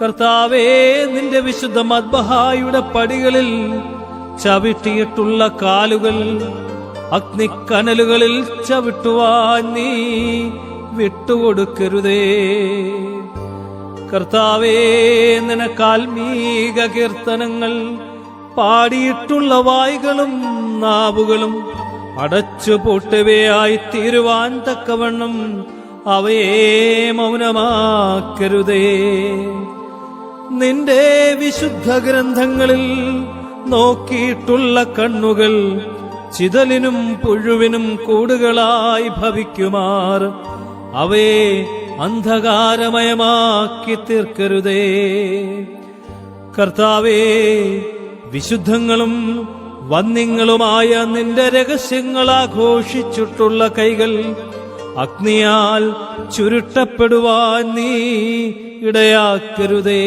കർത്താവേ നിന്റെ വിശുദ്ധ മദ്ബഹായുടെ പടികളിൽ ചവിട്ടിയിട്ടുള്ള കാലുകൾ അഗ്നിക്കനലുകളിൽ ചവിട്ടുവാൻ നീ വിട്ടുകൊടുക്കരുതേ. കർത്താവേ നിനക്കാൽമീക കീർത്തനങ്ങൾ പാടിയിട്ടുള്ള വായികളും നാവുകളും അടച്ചു പൂട്ടുകയായി തീരുവാൻ തക്കവണ്ണം അവയെ മൗനമാക്കരുതേ. നിന്റെ വിശുദ്ധ ഗ്രന്ഥങ്ങളിൽ നോക്കിയിട്ടുള്ള കണ്ണുകൾ ചിതലിനും പുഴുവിനും കൂടുകളായി ഭവിക്കുമാർ. അവയെ അന്ധകാരമയമാക്കി തീർക്കരുതേ. കർത്താവേ വിശുദ്ധങ്ങളും വന്യങ്ങളുമായ നിന്റെ രഹസ്യങ്ങൾ ആഘോഷിച്ചിട്ടുള്ള കൈകൾ അഗ്നിയാൽ ചുരുട്ടപ്പെടുവാൻ നീ ഇടയാക്കരുതേ.